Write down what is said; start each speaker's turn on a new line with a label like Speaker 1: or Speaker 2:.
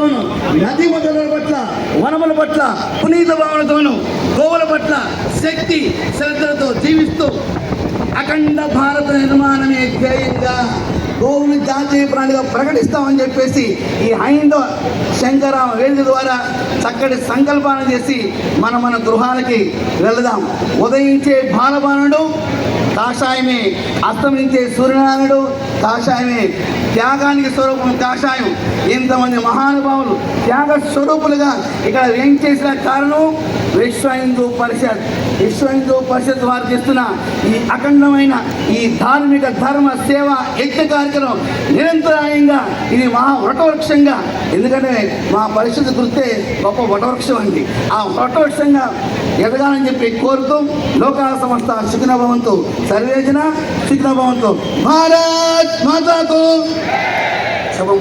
Speaker 1: పట్ల వనముల పట్ల పునీత భావనతోను గోవుల పట్ల శక్తి శ్రద్ధలతో జీవిస్తూ అఖండ భారత నిర్మాణమే ధ్యేయంగా గోవుని జాతీయ ప్రాణిగా ప్రకటిస్తామని చెప్పేసి ఈ హైందవ శంకరామ వేదిక ద్వారా చక్కటి సంకల్పాన్ని చేసి మన మన గృహాలకి వెళదాం. ఉదయించే బాలబాణుడు కాషాయమే అస్తమించే సూర్యనారాయణుడు కాషాయమే త్యాగానికి స్వరూపం కాషాయం. ఇంతమంది మహానుభావులు త్యాగ స్వరూపులుగా ఇక్కడ ఏం చేసిన కారణం? విశ్వ హిందూ పరిషత్. విశ్వ హిందూ పరిషత్ వారు చేస్తున్న ఈ అఖండమైన ఈ ధార్మిక ధర్మ సేవ యజ్ఞ కార్యక్రమం నిరంతరాయంగా ఇది మహా వటవృక్షంగా. ఎందుకంటే మా పరిషత్ గుర్తే గొప్ప వటవృక్షం అండి. ఆ వటవృక్షంగా ఎదగాలని చెప్పి కోరుతూ లోకాల సంస్థ సుఖిన భవంతు సర్వేజన సుఖిన భవంతు భారత్ మాతాకు శుభం